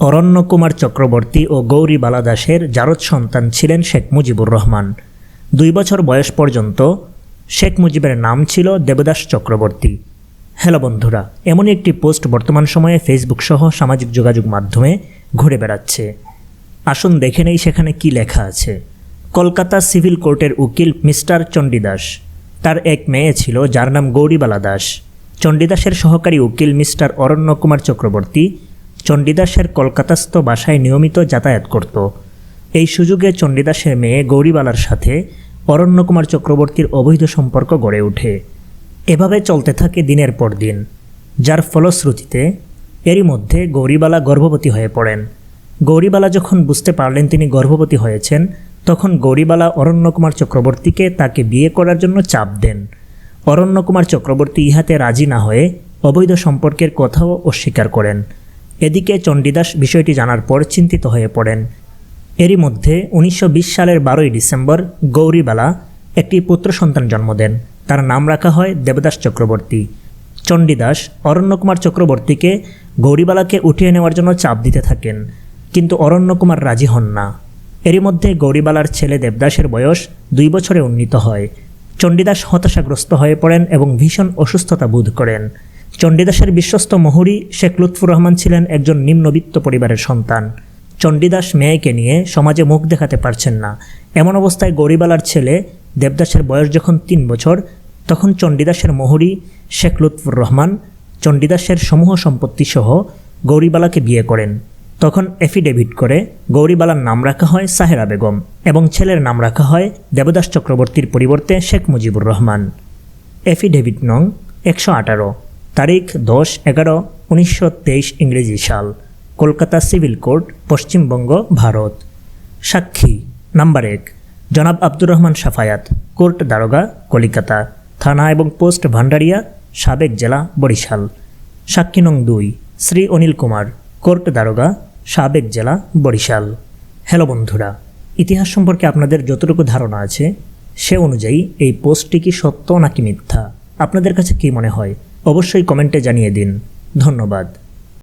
অরণ্য কুমার চক্রবর্তী ও গৌরী বালাদাসের জারদ সন্তান ছিলেন শেখ মুজিবুর রহমান। দুই বছর বয়স পর্যন্ত শেখ মুজিবের নাম ছিল দেবদাস চক্রবর্তী। হ্যালো বন্ধুরা, এমনই একটি পোস্ট বর্তমান সময়ে ফেসবুক সহ সামাজিক যোগাযোগ মাধ্যমে ঘুরে বেড়াচ্ছে। আসুন দেখে নেই সেখানে কি লেখা আছে। কলকাতা সিভিল কোর্টের উকিল মিস্টার চণ্ডীদাস। তার এক মেয়ে ছিল, যার নাম গৌরীবালা দাস চণ্ডীদাসের সহকারী উকিল মিস্টার অরণ্য কুমার চক্রবর্তী চণ্ডীদাসের কলকাতাস্থ বাসায় নিয়মিত যাতায়াত করত। এই সুযোগে চণ্ডীদাসের মেয়ে গৌরীবালার সাথে অরণ্য কুমার চক্রবর্তীর অবৈধ সম্পর্ক গড়ে ওঠে। এভাবে চলতে থাকে দিনের পর দিন। যার ফলশ্রুতিতে এরই মধ্যে গৌরীবালা গর্ভবতী হয়ে পড়েন। গৌরীবালা যখন বুঝতে পারলেন তিনি গর্ভবতী হয়েছেন, তখন গৌরীবালা অরণ্যকুমার চক্রবর্তীকে তাকে বিয়ে করার জন্য চাপ দেন। অরণ্যকুমার চক্রবর্তী ইহাতে রাজি না হয়ে অবৈধ সম্পর্কের কথাও অস্বীকার করেন। এদিকে চণ্ডীদাস বিষয়টি জানার পর চিন্তিত হয়ে পড়েন। এরই মধ্যে উনিশশো বিশ সালের বারোই ডিসেম্বর গৌরীবালা একটি পুত্র সন্তান জন্ম দেন। তার নাম রাখা হয় দেবদাস চক্রবর্তী। চণ্ডীদাস অরণ্যকুমার চক্রবর্তীকে গৌরীবালাকে উঠিয়ে নেওয়ার জন্য চাপ দিতে থাকেন, কিন্তু অরণ্যকুমার রাজি হন না। এরই মধ্যে গৌরীবালার ছেলে দেবদাসের বয়স দুই বছরে উন্নীত হয়। চণ্ডীদাস হতাশাগ্রস্ত হয়ে পড়েন এবং ভীষণ অসুস্থতা বোধ করেন। চণ্ডীদাসের বিশ্বস্ত মহুরী শেখ লুৎফুর রহমান ছিলেন একজন নিম্নবিত্ত পরিবারের সন্তান। চণ্ডীদাস মেয়েকে নিয়ে সমাজে মুখ দেখাতে পারছেন না। এমন অবস্থায় গরিবালার ছেলে দেবদাসের বয়স যখন তিন বছর, তখন চণ্ডীদাসের মহুরী শেখ লুৎফুর রহমান, চণ্ডীদাসের সমূহ সম্পত্তি সহ গৌরীবালাকে বিয়ে করেন। তখন এফিডেভিট করে গৌরীবালার নাম রাখা হয় সাহেরা বেগম এবং ছেলের নাম রাখা হয় দেবদাস চক্রবর্তীর পরিবর্তে শেখ মুজিবুর রহমান। এফিডেভিট নং একশো আঠারো। তারিখ দশ এগারো উনিশশো তেইশ ইংরেজি সাল, কলকাতা সিভিল কোর্ট পশ্চিমবঙ্গ, ভারত। সাক্ষী, নাম্বার এক, জনাব আব্দুর রহমান সাফায়াত, কোর্ট দারোগা, কলিকাতা, থানা এবং পোস্ট ভান্ডারিয়া সাবেক জেলা, বরিশাল। সাক্ষী নং দুই, শ্রী অনিল কুমার, কোর্ট দারোগা, সাবেক জেলা, বরিশাল। হ্যালো বন্ধুরা, ইতিহাস সম্পর্কে আপনাদের যতটুকু ধারণা আছে, সে অনুযায়ী এই পোস্টটি কি সত্য নাকি মিথ্যা? আপনাদের কাছে কি মনে হয়? অবশ্যই কমেন্টে জানিয়ে দিন। ধন্যবাদ।